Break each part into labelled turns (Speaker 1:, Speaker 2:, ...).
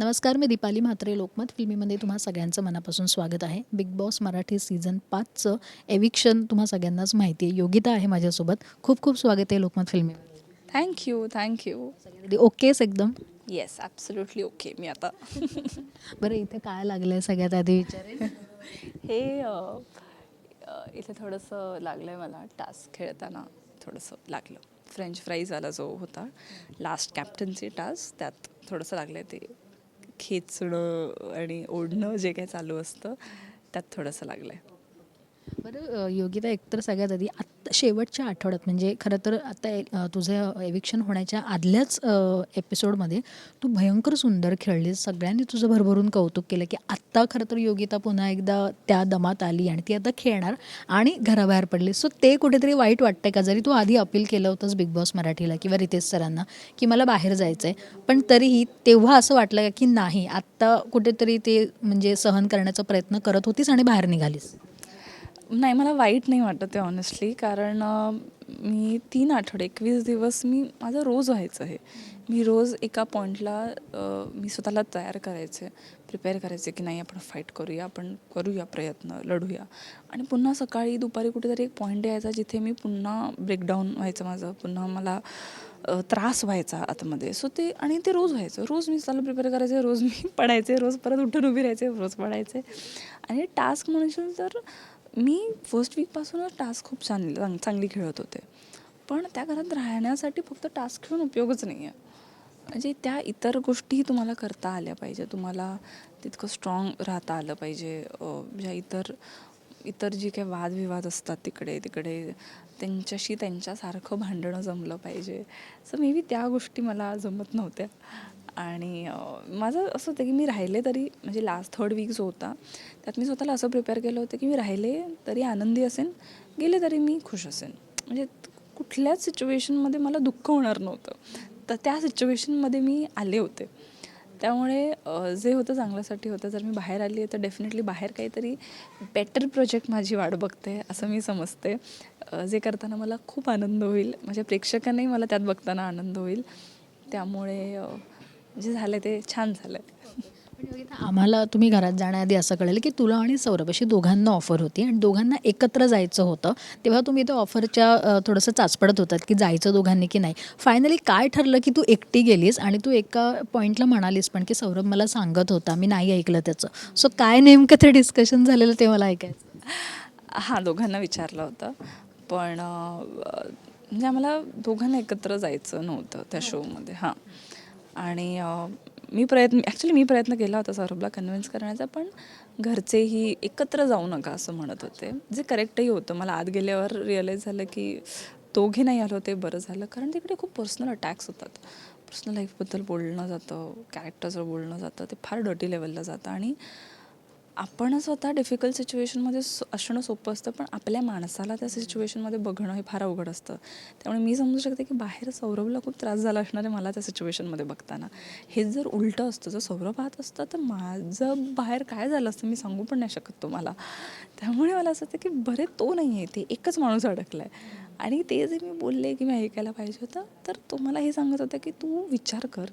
Speaker 1: नमस्कार मी दीपाली म्हात्रे लोकमत फिल्मीमध्ये तुम्हा सगळ्यांचं मनापासून स्वागत आहे. बिग बॉस मराठी सीझन पाचचं एविक्शन तुम्हा सगळ्यांनाच माहिती आहे. योगिता आहे माझ्यासोबत. खूप खूप स्वागत आहे लोकमत फिल्मी
Speaker 2: थँक्यू थँक्यू
Speaker 1: ओकेच एकदम?
Speaker 2: येस ॲब्सोल्युटली ओके मी आता.
Speaker 1: बरं इथे काय लागलं आहे सगळ्यात आधी विचारेल?
Speaker 2: हे इथे थोडंसं लागलं आहे मला टास्क खेळताना. थोडंसं लागलं. फ्रेंच फ्राईजवाला जो होता लास्ट कॅप्टनची टास्क त्यात थोडंसं लागलं आहे ते. खेचणं आणि ओढणं जे काही चालू असतं त्यात थोडंसं लागलं आहे
Speaker 1: बरं योगिता एकतर सगळ्यात आधी आत्ता शेवटच्या आठवड्यात म्हणजे खरं तर आता ए- तुझं एविक्शन होण्याच्या आदल्याच एपिसोडमध्ये तू भयंकर सुंदर खेळलीस. सगळ्यांनी तुझं भरभरून कौतुक केलं की आत्ता खरं तर योगिता पुन्हा एकदा त्या दमात आली आणि ती आता खेळणार आणि घराबाहेर पडली. सो ते कुठेतरी वाईट वाटतंय का? जरी तू आधी अपील केलं होतंस बिग बॉस मराठीला किंवा रितेश सरांना की मला बाहेर जायचं आहे पण तरीही तेव्हा असं वाटलं का की नाही आत्ता कुठेतरी ते म्हणजे सहन करण्याचा प्रयत्न करत होतीस आणि बाहेर निघालीस?
Speaker 2: नाही मला वाईट नाही वाटत आहे ऑनेस्टली कारण मी तीन आठवडे एकवीस दिवस मी माझं रोज व्हायचं आहे. मी रोज एका पॉईंटला मी स्वतःला तयार करायचे प्रिपेअर करायचे की नाही आपण फाईट करूया आपण करूया प्रयत्न लढूया. आणि पुन्हा सकाळी दुपारी कुठेतरी एक पॉईंट यायचा जिथे मी पुन्हा ब्रेकडाऊन व्हायचं माझं पुन्हा मला त्रास व्हायचा आतमध्ये. सो ते आणि ते रोज व्हायचं. रोज मी स्वतःला प्रिपेअर करायचे रोज मी पडायचे रोज परत उठून उभी राहायचे रोज पडायचे. आणि टास्क म्हणशील तर मी फर्स्ट वीकपासूनच टास्क खूप छान चांग- चांगली खेळत होते. पण त्या घरात राहण्यासाठी फक्त टास्क खेळून उपयोगच नाही आहे म्हणजे त्या इतर गोष्टीही तुम्हाला करता आल्या पाहिजे. तुम्हाला तितकं स्ट्रॉंग राहता आलं पाहिजे. ज्या इतर इतर जे काही वादविवाद असतात तिकडे तिकडे त्यांच्याशी त्यांच्यासारखं भांडणं जमलं पाहिजे. सो मे बी त्या गोष्टी मला जमत नव्हत्या. आणि माझं असं होतं की मी राहिले तरी म्हणजे लास्ट थर्ड वीक जो होता त्यात मी स्वतःला असं प्रिपेअर केलं होतं की मी राहिले तरी आनंदी असेन गेले तरी मी खुश असेन. म्हणजे कुठल्याच सिच्युएशनमध्ये मला दुःख होणार नव्हतं. तर त्या सिच्युएशनमध्ये मी आले होते. त्यामुळे जे होतं चांगल्यासाठी होतं जर मी बाहेर आली आहे तर डेफिनेटली बाहेर काहीतरी बेटर प्रोजेक्ट माझी वाट बघते असं मी समजते. जे करताना मला खूप आनंद होईल. माझ्या प्रेक्षकांनाही मला त्यात बघताना आनंद होईल. त्यामुळे जे झालं ते छान झालं
Speaker 1: आम्हाला तुम्ही घरात जाण्याआधी असं कळलं की तुला आणि सौरभ अशी दोघांना ऑफर होती आणि दोघांना एकत्र जायचं होतं. तेव्हा तुम्ही त्या ऑफरच्या थोडंसं चाचपडत होतात की जायचं दोघांनी की नाही. फायनली काय ठरलं की तू एकटी गेलीस आणि तू एका पॉईंटला म्हणालीस पण की सौरभ मला सांगत होता मी नाही ऐकलं त्याचं. सो काय नेमकं ते डिस्कशन झालेलं ते मला ऐकायचं.
Speaker 2: हां दोघांना विचारलं होतं. पण म्हणजे आम्हाला दोघांना एकत्र जायचं नव्हतं त्या शोमध्ये हां. आणि मी प्रयत्न ॲक्च्युली मी प्रयत्न केला होता सौरभला कन्व्हिन्स करण्याचा पण घरचेही एकत्र जाऊ नका असं म्हणत होते. जे करेक्टही होतं. मला आत गेल्यावर रिअलाईज झालं की दोघे नाही आलो ते बरं झालं. कारण तिकडे खूप पर्सनल अटॅक्स होतात. पर्सनल लाईफबद्दल बोलणं जातं कॅरेक्टर्सवर बोलणं जातं ते फार डर्टी लेवलला जातं. आणि आपण स्वतः डिफिकल्ट सिच्युएशनमध्ये असणं सोपं असतं पण आपल्या माणसाला त्या सिच्युएशनमध्ये बघणं हे फार अवघड असतं. त्यामुळे मी समजू शकते की बाहेर सौरभला खूप त्रास झाला असणार आहे मला त्या सिच्युएशनमध्ये बघताना. हे जर उलटं असतं जर सौरभ पाहत असतं तर माझं बाहेर काय झालं असतं मी सांगू पण नाही शकत तुम्हाला. त्यामुळे मला असं वाटतं की बरे तो नाही आहे ते एकच माणूस अडकला आहे आणि ते जे मी बोलले की मी ऐकायला पाहिजे होतं तर तो मला हे सांगत होता की तू विचार कर.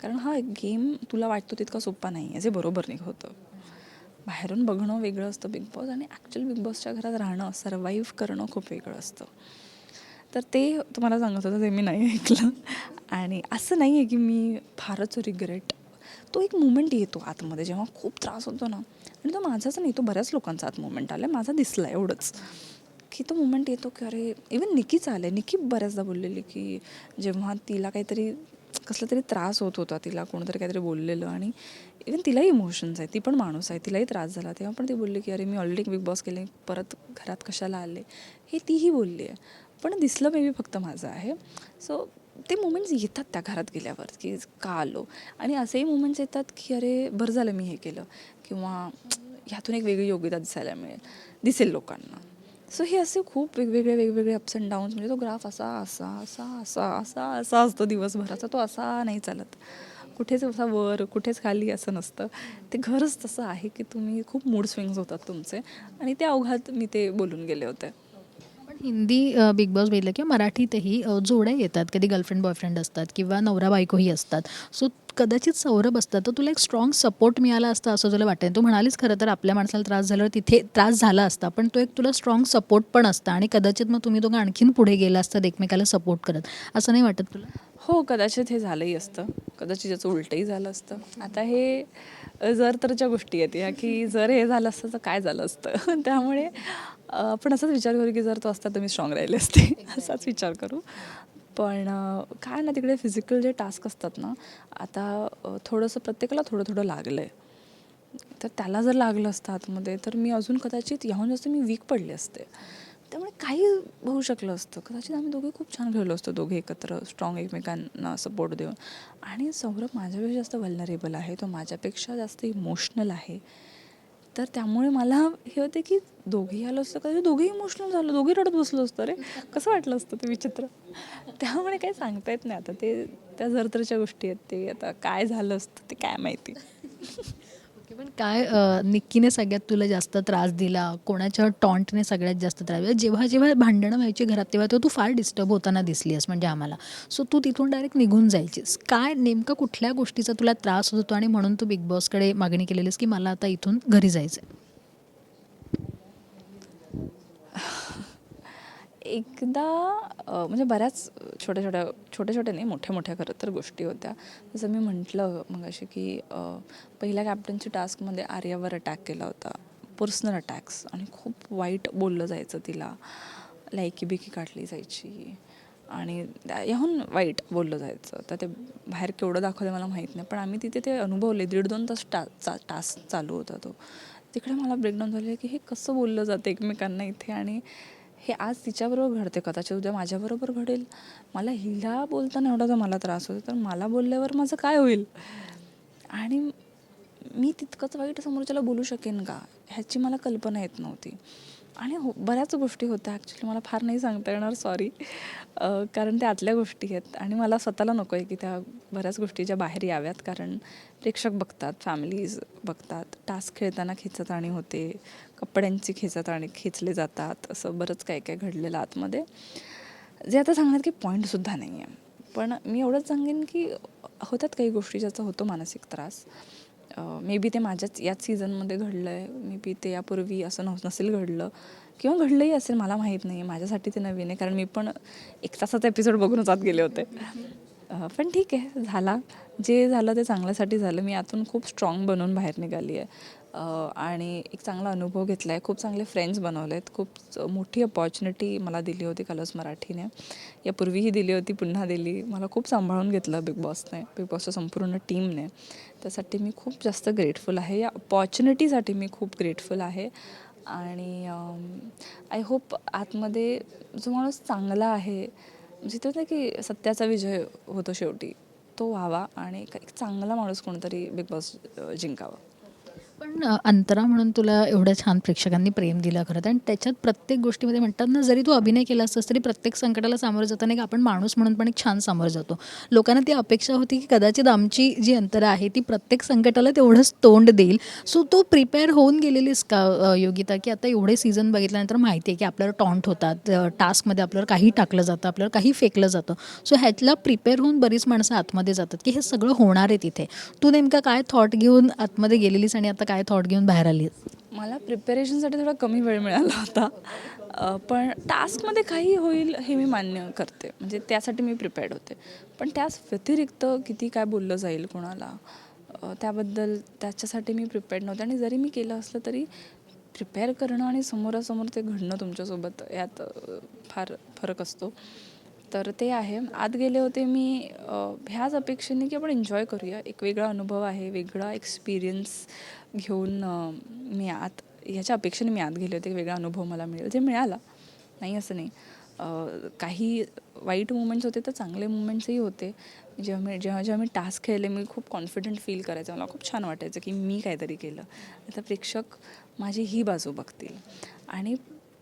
Speaker 2: कारण हा गेम तुला वाटतो तितका सोपा नाही आहे जे बरोबर नाही होतं बाहेरून बघणं वेगळं असतं बिग बॉस आणि ॲक्च्युअल बिग बॉसच्या घरात राहणं सर्वाईव्ह करणं खूप वेगळं असतं. तर ते तुम्हाला सांगत होतं ते मी नाही ऐकलं. आणि असं नाही आहे की मी फारच रिग्रेट तो एक मुमेंट येतो आतमध्ये जेव्हा खूप त्रास होतो ना आणि तो माझाच नाही तो बऱ्याच लोकांचा आत मुमेंट आला माझा दिसला एवढंच. की तो मुमेंट येतो की अरे इवन निकीच आलं निकी बऱ्याचदा बोललेली की जेव्हा तिला काहीतरी कसला तरी त्रास होत होता तिला कोणतरी काहीतरी बोललेलं आणि इवन तिलाही इमोशन्स आहे ती पण माणूस आहे. तिलाही त्रास झाला. तेव्हा पण ती बोलली की अरे मी ऑलरेडी बिग बॉस केले. परत घरात कशाला आले? हे तीही बोलली आहे. पण दिसलं मे बी फक्त माझं आहे. सो ते मुमेंट्स येतात त्या घरात गेल्यावर की का आलो? आणि असेही मुमेंट्स येतात की अरे बरं झालं मी हे केलं. किंवा ह्यातून एक वेगळी योग्यता दिसायला मिळेल. दिसेल लोकांना. सो हे असे खूप वेगवेगळे वेगवेगळे अप्स अँड डाऊन्स म्हणजे तो ग्राफ असा असा असा असा असा असा असतो दिवसभराचा. तो असा नाही चालत. कुठेच असा वर कुठेच खाली असं नसतं. ते घरच तसं आहे की तुम्ही खूप मूड स्विंग्स होतात तुमचे. आणि त्या अवघात मी ते बोलून गेले होते.
Speaker 1: पण हिंदी बिग बॉस बघितलं किंवा मराठीतही जोड्या येतात. कधी गर्लफ्रेंड बॉयफ्रेंड असतात किंवा नवरा बायकोही असतात. सो कदाचित सौरभ असता तर तुला एक स्ट्रॉंग सपोर्ट मिळाला असता असं तुला वाटतं तू म्हणालीस खरं तर आपल्या माणसाला त्रास झाल्यावर तिथे त्रास झाला असता पण तो एक तुला स्ट्रॉंग सपोर्ट पण असता आणि कदाचित मग तुम्ही दोघं आणखीन पुढे गेला असतात एकमेकाला सपोर्ट करत. असं नाही वाटत तुला?
Speaker 2: हो कदाचित हे झालंही असतं. कदाचित याचं उलटंही झालं असतं. आता हे जर तरच्या गोष्टी आहेत या की जर हे झालं असतं तर काय झालं असतं? त्यामुळे आपण असाच विचार करू की जर तो असता तर मी स्ट्रॉंग राहिले असते. असाच विचार करू. पण काय ना तिकडे फिजिकल जे टास्क असतात ना आता थोडंसं प्रत्येकाला थोडं थोडं लागलं आहे तर त्याला जर लागलं असतं आतमध्ये तर मी अजून कदाचित याहून जास्त मी वीक पडले असते. त्यामुळे काही होऊ शकलं असतं. कदाचित आम्ही दोघे खूप छान खेळलो असतो दोघे एकत्र स्ट्रॉंग एकमेकांना सपोर्ट देऊन. आणि सौरभ माझ्यापेक्षा जास्त वल्नरेबल आहे. तो माझ्यापेक्षा जास्त इमोशनल आहे. तर त्यामुळे मला हे होते की दोघेही आलं असतं का दोघेही इमोशनल झालो दोघेही रडत बसलो असतं रे. कसं वाटलं असतं ते विचित्र? त्यामुळे काही सांगता येत नाही. आता ते त्या जरतरच्या गोष्टी आहेत ते. आता काय झालं असतं ते काय माहिती?
Speaker 1: पण काय निक्कीने सगळ्यात तुला जास्त त्रास दिला कोणाच्या टॉन्टने सगळ्यात जास्त त्रास दिला जेव्हा जेव्हा भांडणं व्हायची घरात तेव्हा तेव्हा तू फार डिस्टर्ब होताना दिसलीस म्हणजे आम्हाला. सो तू तिथून डायरेक्ट निघून जायचीस. काय नेमकं कुठल्या गोष्टीचा तुला त्रास होत होतो आणि म्हणून तू बिग बॉसकडे मागणी केलेलीस की मला आता इथून घरी जायचं आहे
Speaker 2: एकदा म्हणजे बऱ्याच छोट्या छोट्या छोट्या छोट्या नाही मोठ्या मोठ्या खरं तर गोष्टी होत्या. जसं मी म्हटलं मग अशी की पहिल्या कॅप्टनची टास्कमध्ये आर्यावर अटॅक केला होता. पर्सनल अटॅक्स आणि खूप वाईट बोललं जायचं तिला. लायकी बिकी काढली जायची. आणि याहून वाईट बोललं जायचं. तर ते बाहेर केवढं दाखवलं मला माहीत नाही. पण आम्ही तिथे ते अनुभवले. दीड दोन तास टा चा टास्क चालू होता तो. तिकडे मला ब्रेकडाऊन झालं की हे कसं बोललं जातं एकमेकांना इथे आणि हे आज तिच्याबरोबर घडते कदाचित उद्या माझ्याबरोबर घडेल. मला हिला बोलताना एवढा जर मला त्रास होतो तर मला बोलल्यावर माझं काय होईल? आणि मी तितकंच वाईट समोरच्याला बोलू शकेन का? ह्याची मला कल्पना येत नव्हती. आणि हो बऱ्याच गोष्टी होत्या. ॲक्च्युली मला फार नाही सांगता येणार सॉरी कारण त्या आतल्या गोष्टी आहेत. आणि मला स्वतःला नको आहे की त्या बऱ्याच गोष्टी ज्या बाहेर याव्यात. कारण प्रेक्षक बघतात फॅमिलीज बघतात. टास्क खेळताना खेचताणी होते. कपड्यांची खेचताणी खेचले जातात. असं बरंच काय काय घडलेलं आतमध्ये. जे आता सांगण्यात की पॉईंटसुद्धा नाही आहे पण मी एवढंच सांगेन की होतात काही गोष्टी ज्याचा होतो मानसिक त्रास. मे बी ते माझ्याच याच सीझनमध्ये घडलं आहे मे बी ते यापूर्वी असं नस नसेल घडलं. किंवा घडलंही असेल मला माहीत नाही माझ्यासाठी ते नवीन आहे कारण मी पण एक तासाचा एपिसोड बघूनच आत गेले होते. पण ठीक आहे झाला. जे झालं ते चांगल्यासाठी झालं. मी आतून खूप स्ट्रॉंग बनवून बाहेर निघाली आहे आणि एक चांगला अनुभव घेतला आहे खूप चांगले फ्रेंड्स बनवले आहेत खूप मोठी अपॉर्च्युनिटी मला दिली होती कलर्स मराठीने. यापूर्वीही दिली होती पुन्हा दिली. मला खूप सांभाळून घेतलं बिग बॉसने बिग बॉसच्या संपूर्ण टीमने त्यासाठी मी खूप जास्त ग्रेटफुल आहे. या अपॉर्च्युनिटीसाठी मी खूप ग्रेटफुल आहे. आणि आय होप आतमध्ये जो माणूस चांगला आहे म्हणजे जिथे होतं की सत्याचा विजय होतो शेवटी तो व्हावा आणि एक एक चांगला माणूस कोणतरी बिग बॉस जिंकावा.
Speaker 1: पण अंतरा म्हणून तुला एवढ्या छान प्रेक्षकांनी प्रेम दिलं खरं तर. आणि त्याच्यात प्रत्येक गोष्टीमध्ये म्हणतात ना जरी तू अभिनय केला असतास तरी प्रत्येक संकटाला सामोरं जाताना एक आपण माणूस म्हणून पण एक छान सामोरं जातो. लोकांना ती अपेक्षा होती की कदाचित आमची जी अंतरा आहे ती प्रत्येक संकटाला तेवढंच तोंड देईल. सो तू प्रिपेअर होऊन गेलेलीस का योगिता? की आता एवढे सीझन बघितल्यानंतर माहिती आहे की आपल्याला टॉन्ट होतात टास्कमध्ये आपल्याला काही टाकलं जातं आपल्याला काही फेकलं जातं. सो ह्यातला प्रिपेअर होऊन बरीच माणसं आतमध्ये जातात की हे सगळं होणार आहे तिथे. तू नेमका काय थॉट घेऊन आतमध्ये गेलेलीस आणि आता काय थॉट घेऊन बाहेर आली
Speaker 2: मला प्रिपरेशनसाठी थोडा कमी वेळ मिळाला होता. पण टास्कमध्ये काही होईल हे मी मान्य करते. म्हणजे त्यासाठी मी प्रिपेअर्ड होते. पण त्याच व्यतिरिक्त किती काय बोललं जाईल कोणाला त्याबद्दल त्याच्यासाठी मी प्रिपेअर्ड नव्हते. आणि जरी मी केलं असलं तरी प्रिपेअर करणं आणि समोरासमोर ते घडणं तुमच्यासोबत यात फार फरक असतो. तर ते आहे. आत गेले होते मी ह्याच अपेक्षेने की आपण एन्जॉय करूया. एक वेगळा अनुभव आहे वेगळा एक्सपिरियन्स घेऊन मी आत ह्याच्या अपेक्षेने मी आत गेले होते. वेगळा अनुभव मला मिळेल जे मिळाला. नाही असं नाही. काही वाईट मुमेंट्स होते तर चांगले मुमेंट्सही होते. जेव्हा मी जेव्हा जेव्हा मी टास्क खेळले मी खूप कॉन्फिडंट फील करायचं. मला खूप छान वाटायचं की मी काहीतरी केलं. आता प्रेक्षक माझी ही बाजू बघतील. आणि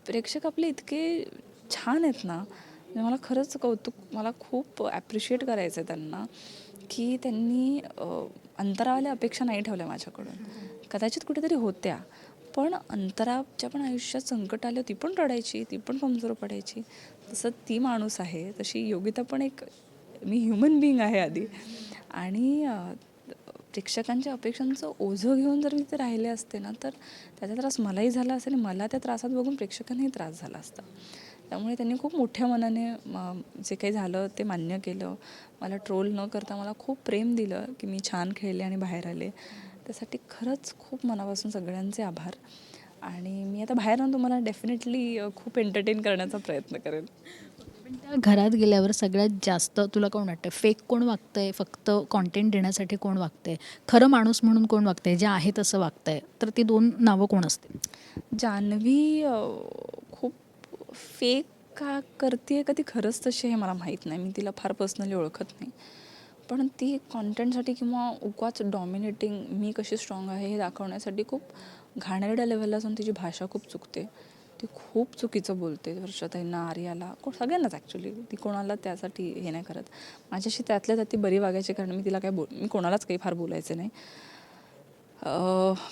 Speaker 2: प्रेक्षक आपले इतके छान आहेत ना म्हणजे मला खरंच कौतुक मला खूप ॲप्रिशिएट करायचं आहे त्यांना की त्यांनी अंतरावाल्या अपेक्षा नाही ठेवल्या माझ्याकडून. कदाचित कुठेतरी होत्या. पण अंतराच्या पण आयुष्यात संकट आलं ती पण रडायची ती पण कमजोर पडायची. तसं ती माणूस आहे तशी योगिता पण एक मी ह्युमन बिईंग आहे आधी. आणि प्रेक्षकांच्या अपेक्षांचं ओझं घेऊन जर मी ते राहिले असते ना तर त्याचा त्रास मलाही झाला असेल आणि मला त्या त्रासात बघून प्रेक्षकांनाही त्रास झाला असता. त्यामुळे त्यांनी खूप मोठ्या मनाने जे काही झालं ते मान्य केलं. मला ट्रोल न करता मला खूप प्रेम दिलं की मी छान खेळले आणि बाहेर आले. त्यासाठी खरंच खूप मनापासून सगळ्यांचे आभार. आणि मी आता बाहेर राहून तुम्हाला डेफिनेटली खूप एंटरटेन करण्याचा प्रयत्न करेन.
Speaker 1: पण त्या घरात गेल्यावर सगळ्यात जास्त तुला कोण वाटतं फेक कोण वागतंय? फक्त कॉन्टेंट देण्यासाठी कोण वागतंय? खरं माणूस म्हणून कोण वागतंय? जे आहे तसं वागतंय. तर ती दोन नावं कोण असतील?
Speaker 2: जान्हवी खूप फेक का करते का ती खरंच तशी आहे मला माहीत नाही. मी तिला फार पर्सनली ओळखत नाही. पण ती कॉन्टेंटसाठी किंवा उगाच डॉमिनेटिंग मी कशी स्ट्रॉंग आहे हे दाखवण्यासाठी खूप घाणेरड्या लेवलला जाऊन तिची भाषा खूप चुकते. ती खूप चुकीचं बोलते वर्षाताईंना आर्याला कोण सगळ्यांनाच ॲक्च्युली ती कोणाला त्यासाठी हे नाही करत. माझ्याशी त्यातल्या त्यात ती बरी वागायची कारण मी तिला काय बोल मी कोणालाच काही फार बोलायचे नाही.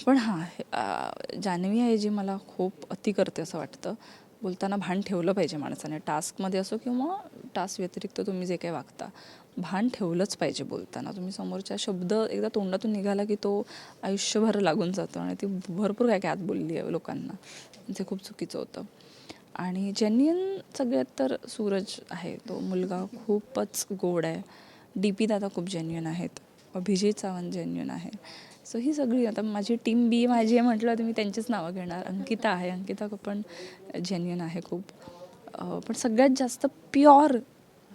Speaker 2: पण हां जान्हवी आहे जी मला खूप अति करते असं वाटतं. बोलताना भान ठेवलं पाहिजे माणसाने. टास्कमध्ये असो किंवा टास्क व्यतिरिक्त तुम्ही जे काही वागता. भान ठेवलंच पाहिजे बोलताना. तुम्ही समोरच्या शब्द एकदा तोंडातून निघाला की तो आयुष्यभर लागून जातो आणि ती भरपूर काय काय आत बोलली आहे लोकांना. ते खूप चुकीचं होतं. आणि जेन्युन सगळ्यात तर सूरज आहे. तो मुलगा खूपच गोड आहे. डी पी दादा खूप जेन्युन आहेत. अभिजित सावंत जेन्युन आहे सो ही सगळी आता माझी टीम बी माझी आहे म्हटलं तर मी त्यांचीच नावं घेणार. अंकिता आहे. अंकिता पण जेन्युन आहे खूप. पण सगळ्यात जास्त प्युअर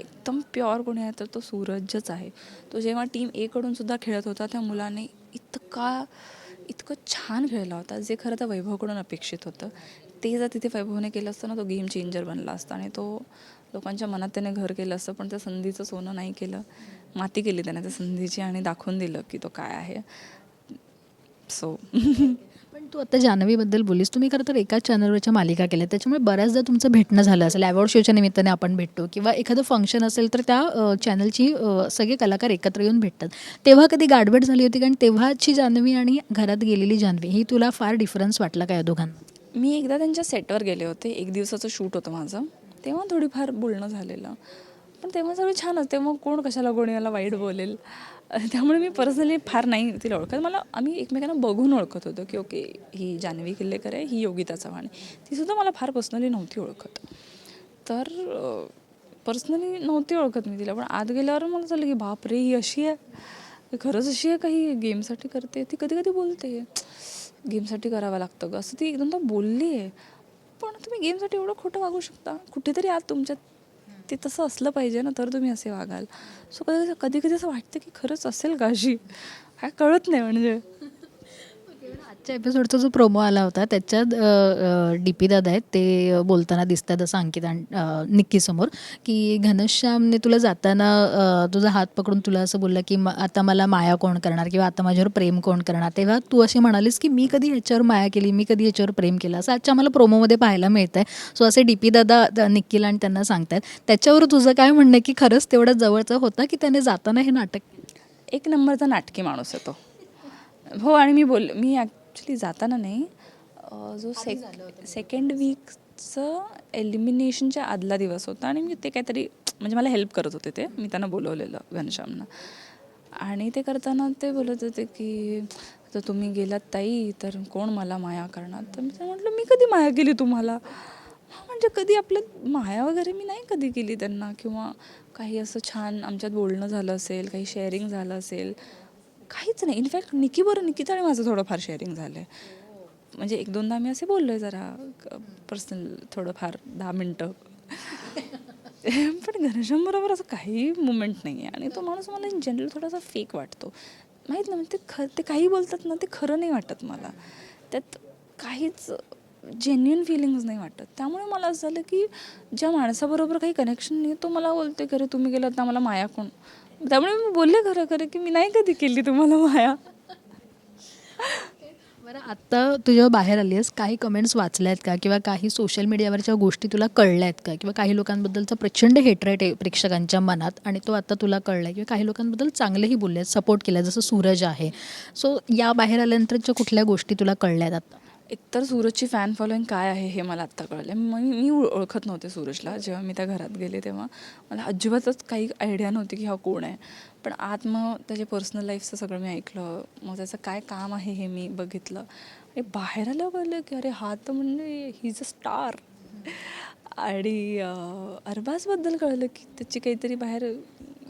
Speaker 2: एकदम प्युअर कोणी आहे तर तो सूरजच आहे. तो जेव्हा टीम एकडून सुद्धा खेळत होता त्या मुलाने इतका इतकं छान खेळला होता जे खरं तर वैभवकडून अपेक्षित होतं. ते जर तिथे वैभवने केलं असतं ना तो गेम चेंजर बनला असता आणि तो लोकांच्या मनात त्याने घर केलं असतं पण त्या संधीचं सोनं नाही केलं. माती केली त्याने त्या संधीची आणि दाखवून दिलं की तो काय आहे. सो
Speaker 1: पण तू आता जान्हवीबद्दल बोलीस तुम्ही खरं तर एकाच चॅनलवरच्या मालिका केल्या. त्याच्यामुळे बऱ्याचदा तुमचं भेटणं झालं असेल. अवॉर्ड शोच्या निमित्ताने आपण भेटतो किंवा एखादं फंक्शन असेल तर त्या चॅनलची सगळे कलाकार एकत्र येऊन भेटतात. तेव्हा कधी गाडबड झाली होती? कारण तेव्हाची जान्हवी आणि घरात गेलेली जान्हवी ही तुला फार डिफरन्स वाटला का या दोघांना?
Speaker 2: मी एकदा त्यांच्या सेटवर गेले होते. एक दिवसाचं शूट होतं माझं. तेव्हा थोडीफार बोलणं झालेलं. पण तेव्हा सगळं छानच तेव्हा कोण कशाला कोणी मला वाईट बोलेल? त्यामुळे मी पर्सनली फार नाही तिला ओळखत. मला आम्ही एकमेकांना बघून ओळखत होतो की ओके ही जान्हवी किल्लेकर आहे ही योगिता चव्हाण आहे. तीसुद्धा मला फार पर्सनली नव्हती ओळखत. तर पर्सनली नव्हती ओळखत मी तिला. पण आत गेल्यावर मला झालं की बापरे ही अशी आहे. खरंच अशी आहे काही गेमसाठी करते? ती कधी कधी बोलते. गेमसाठी करावं लागतं ग. असं ती एकदमदा बोलली आहे पण तुम्ही गेमसाठी एवढं खोटं वागू शकता. कुठेतरी आत तुमच्यात ते तसं असलं पाहिजे ना तर तुम्ही असे वागाल. सो कधी कधी कधी असं वाटतं की खरंच असेल काशी. काय कळत नाही म्हणजे.
Speaker 1: आजच्या एपिसोडचा जो प्रोमो आला होता त्याच्यात डी पी दादा आहेत ते बोलताना दिसतात असं अंकिता निक्की निक्कीसमोर की घनश्यामने तुला जाताना तुझा हात पकडून तुला असं बोललं की म- आता मला माया कोण करणार किंवा आता माझ्यावर प्रेम कोण करणार? तेव्हा तू अशी म्हणालीस की मी कधी याच्यावर माया केली? मी कधी याच्यावर प्रेम केलं? असं आजच्या आम्हाला प्रोमोमध्ये पाहायला मिळतं आहे सो असे डी पी दादा निक्कीला आणि त्यांना सांगतायत. त्याच्यावर तुझं काय म्हणणं आहे की खरंच तेवढं जवळचं होतं की त्याने जाताना हे नाटक
Speaker 2: एक नंबरचा नाटकी माणूस आहे तो. हो आणि मी बोल मी ॲक्च्युली जाताना नाही जो सेक सेकंड वीकचं एलिमिनेशनच्या आदला दिवस होता आणि मी ते काहीतरी म्हणजे मला हेल्प करत होते ते. मी त्यांना बोलवलेलं घनश्यामनं. आणि ते करताना ते बोलत होते की तर तुम्ही गेलात ताई तर कोण मला माया करणार? तर मी म्हटलं मी कधी माया केली तुम्हाला? हा, म्हणजे कधी आपलं माया वगैरे मी नाही कधी केली त्यांना. किंवा काही असं छान आमच्यात बोलणं झालं असेल काही शेअरिंग झालं असेल काहीच नाही. इनफॅक्ट निकीबरोबर बरं निकीचं आणि माझं थोडंफार शेअरिंग झालं आहे म्हणजे एक दोनदा आम्ही असे बोललो आहे जरा पर्सनल थोडंफार दहा मिनटं. पण घनश्यामबरोबर असं काही मुमेंट नाही आहे आणि तो माणूस मला इन जनरल थोडासा फेक वाटतो. माहीत नाही म्हणजे ते ख ते काही बोलतात ना ते खरं नाही वाटत मला. त्यात काहीच जेन्युन फिलिंग्स नाही वाटत. त्यामुळे मला असं झालं की ज्या माणसाबरोबर काही कनेक्शन नाही तो मला बोलते खरं तुम्ही गेलात ना मला माया कोण त्यामुळे मी बोलले खरं खरं की मी नाही कधी केली तुम्हाला माया.
Speaker 1: बरं आत्ता तुझ्या बाहेर आली आहेस काही कमेंट्स वाचल्या आहेत का? किंवा काही सोशल मीडियावरच्या गोष्टी तुला कळल्या आहेत का? किंवा काही लोकांबद्दलचा प्रचंड हेटरेट आहे प्रेक्षकांच्या मनात आणि तो आत्ता तुला कळला आहे किंवा काही लोकांबद्दल चांगलेही बोलले आहेत सपोर्ट केला जसं सूरज आहे. सो या बाहेर आल्यानंतरच्या कुठल्या गोष्टी तुला कळल्या आहेत आता?
Speaker 2: एकतर सूरजची फॅन फॉलोईंग काय आहे हे मला आत्ता कळलं मग मी ओळखत नव्हते सूरजला. जेव्हा मी त्या घरात गेले तेव्हा मला अजिबातच काही आयडिया नव्हती की हा कोण आहे. पण आत मग त्याचे पर्सनल लाईफचं सगळं मी ऐकलं. मग त्याचं काय काम आहे हे मी बघितलं. आणि बाहेर आलं कळलं की अरे हा तर म्हणजे ही इज अ स्टार आणि अरबाजबद्दल कळलं की त्याची काहीतरी बाहेर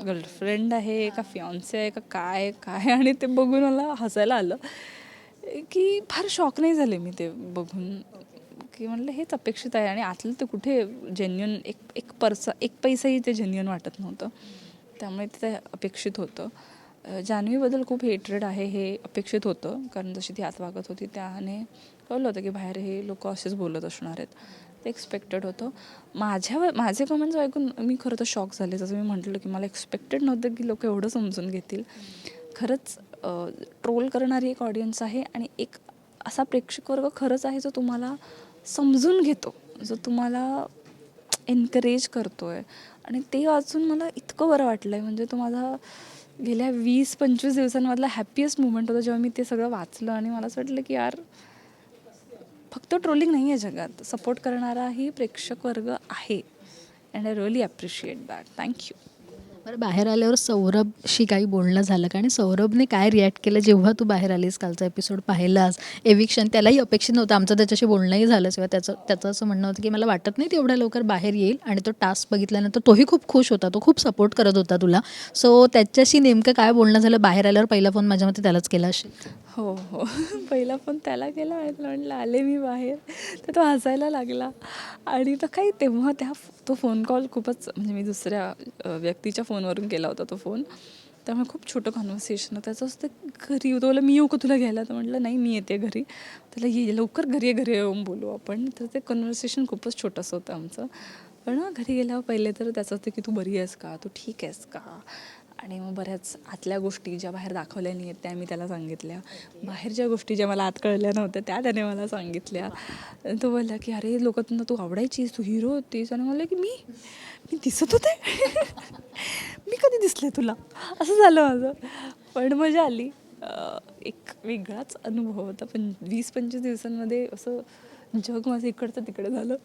Speaker 2: गर्लफ्रेंड आहे का फिऑन्से आहे का काय काय आणि ते बघून मला हसायला आलं. की फार शॉक नाही झाले मी ते बघून. की म्हणलं हेच अपेक्षित आहे आणि आतलं ते कुठे जेन्युन एक एक पर्सा एक पैसाही ते जेन्युन वाटत नव्हतं. त्यामुळे ते अपेक्षित होतं. जान्हवीबद्दल खूप हेट्रेड आहे हे अपेक्षित होतं. कारण जशी ती आत वागत होती त्याने कळलं होतं की बाहेर हे लोक असेच बोलत असणार आहेत. ते एक्सपेक्टेड होतं. माझ्या माझे कमेंट्स ऐकून मी खरं तर शॉक झाले. जसं मी म्हटलं की मला एक्सपेक्टेड नव्हतं की लोक एवढं समजून घेतील. खरंच ट्रोल करणारी एक ऑडियन्स आहे आणि एक असा प्रेक्षक वर्ग खरंच आहे जो तुम्हाला समजून घेतो जो तुम्हाला एनकरेज करतो आहे आणि ते वाचून मला इतकं बरं वाटलं आहे म्हणजे तो माझा गेल्या वीस पंचवीस दिवसांमधला हॅपीएस्ट मुमेंट होता जेव्हा मी ते सगळं वाचलं आणि मला असं वाटलं की यार फक्त ट्रोलिंग नाही आहे जगात. सपोर्ट करणाराही प्रेक्षक वर्ग आहे. And I really appreciate that thank you
Speaker 1: बरं बाहेर आल्यावर सौरभशी काही बोलणं झालं का? आणि सौरभने काय रिॲक्ट केलं जेव्हा तू बाहेर आलीस? कालचा एपिसोड पाहिलास. एविक्शन त्यालाही अपेक्षित नव्हतं. आमचं त्याच्याशी बोलणंही झालं किंवा त्याचं त्याचं असं म्हणणं होतं की मला वाटत नाही तेवढ्या लवकर बाहेर येईल आणि तो टास्क बघितल्यानंतर तोही खूप खुश होता. तो खूप सपोर्ट करत होता तुला. सो त्याच्याशी नेमकं काय बोलणं झालं? बाहेर आल्यावर पहिला फोन माझ्या मते त्यालाच केला असेल.
Speaker 2: हो हो. पहिला फोन त्याला केला आणि त्याला म्हटलं आले मी बाहेर. तर तो हसायला लागला. आणि तर काही तेव्हा त्या तो फोन कॉल खूपच म्हणजे मी दुसऱ्या व्यक्तीच्या फोन फोनवरून केला होता तो फोन. त्यामुळे खूप छोटं कॉन्व्हर्सेशन होतं. त्याचं असतं घरी होतं. बोला मी येऊ का तुला घ्यायला? तर म्हटलं नाही मी येते घरी. त्याला ये लवकर घरी ये, घरी येऊन बोलू आपण. तर ते कन्व्हर्सेशन खूपच छोटंसं होतं आमचं. पण घरी गेल्यावर पहिले तर त्याचं असतं की तू बरी आहेस का? तू ठीक आहेस का? आणि मग बऱ्याच आतल्या गोष्टी ज्या बाहेर दाखवल्या नाही आहेत त्या मी त्याला सांगितल्या. बाहेरच्या गोष्टी ज्या मला आत कळल्या नव्हत्या त्या त्याने मला सांगितल्या. तो बोलला की अरे लोक तू आवडायचीस तू हिरो होतीस. आणि म्हणलं की मी? मी दिसत होते? मी कधी दिसले तुला? असं झालं माझं. पण मजा आली. एक वेगळाच अनुभव होता. पण वीस पंचवीस दिवसांमध्ये असं जग माझं इकडचं तिकडं झालं.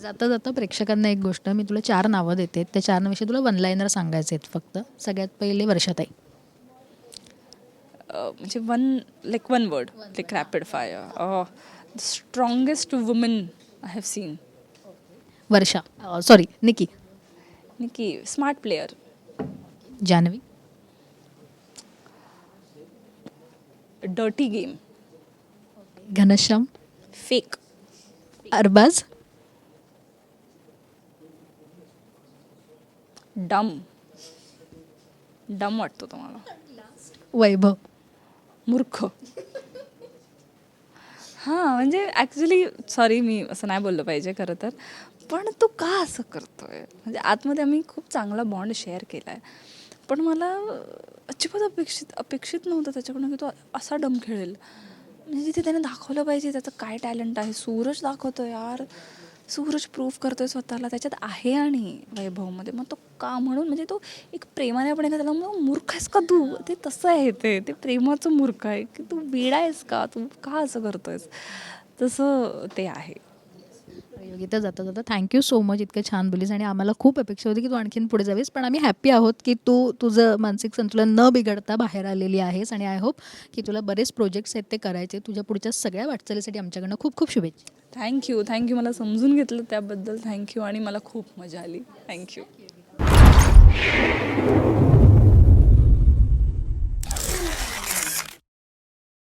Speaker 1: जाता जाता प्रेक्षकांना एक गोष्ट मी तुला चार नावं देते. त्या चार नावाविषयी तुला वन लाईनर सांगायचे आहेत फक्त. सगळ्यात पहिले वर्षाताई.
Speaker 2: म्हणजे one like one word like rapid fire the strongest woman I have seen
Speaker 1: Varsha. Sorry Nikki.
Speaker 2: Nikki smart player
Speaker 1: Janhavi.
Speaker 2: Dirty game
Speaker 1: Ghanshyam.
Speaker 2: Fake
Speaker 1: Arbaaz.
Speaker 2: Dumb. Dumb वाटतो तुम्हाला.
Speaker 1: वैभव.
Speaker 2: मूर्ख. हां म्हणजे ॲक्च्युली सॉरी मी असं नाही बोललं पाहिजे खरं तर. पण तो का असं करतोय? म्हणजे आतमध्ये आम्ही खूप चांगला बॉन्ड शेअर केला आहे पण मला अजिबात अपेक्षित अपेक्षित नव्हतं त्याच्याकडून की तो असा डम खेळेल. म्हणजे तिथे त्याने दाखवलं पाहिजे त्याचं काय टॅलेंट आहे? सूरज दाखवतो यार. सूरज प्रूफ करतोय स्वतःला त्याच्यात आहे आणि वैभवमध्ये. मग तो का म्हणून? म्हणजे तो एक प्रेमाने आपण त्याला मग मूर्ख आहेस का तू? ते तसं आहे ते. ते प्रेमाचं मूर्ख आहे. की तू वेडा आहेस का? तू का असं करतोयस? तसं ते आहे.
Speaker 1: इथं जाता जाता थँक्यू सो मच इतकं छान बोलीस आणि आम्हाला खूप अपेक्षा होती की तू आणखीन पुढे जावीस. पण आम्ही हॅप्पी आहोत की तू तुझं मानसिक संतुलन न बिघडता बाहेर आलेली आहेस आणि आय होप की तुला बरेच प्रोजेक्ट्स आहेत ते करायचे. तुझ्या पुढच्या सगळ्या वाटचालीसाठी आमच्याकडनं खूप खूप शुभेच्छा.
Speaker 2: थँक्यू थँक्यू मला समजून घेतलं त्याबद्दल. थँक्यू आणि मला खूप मजा आली. थँक्यू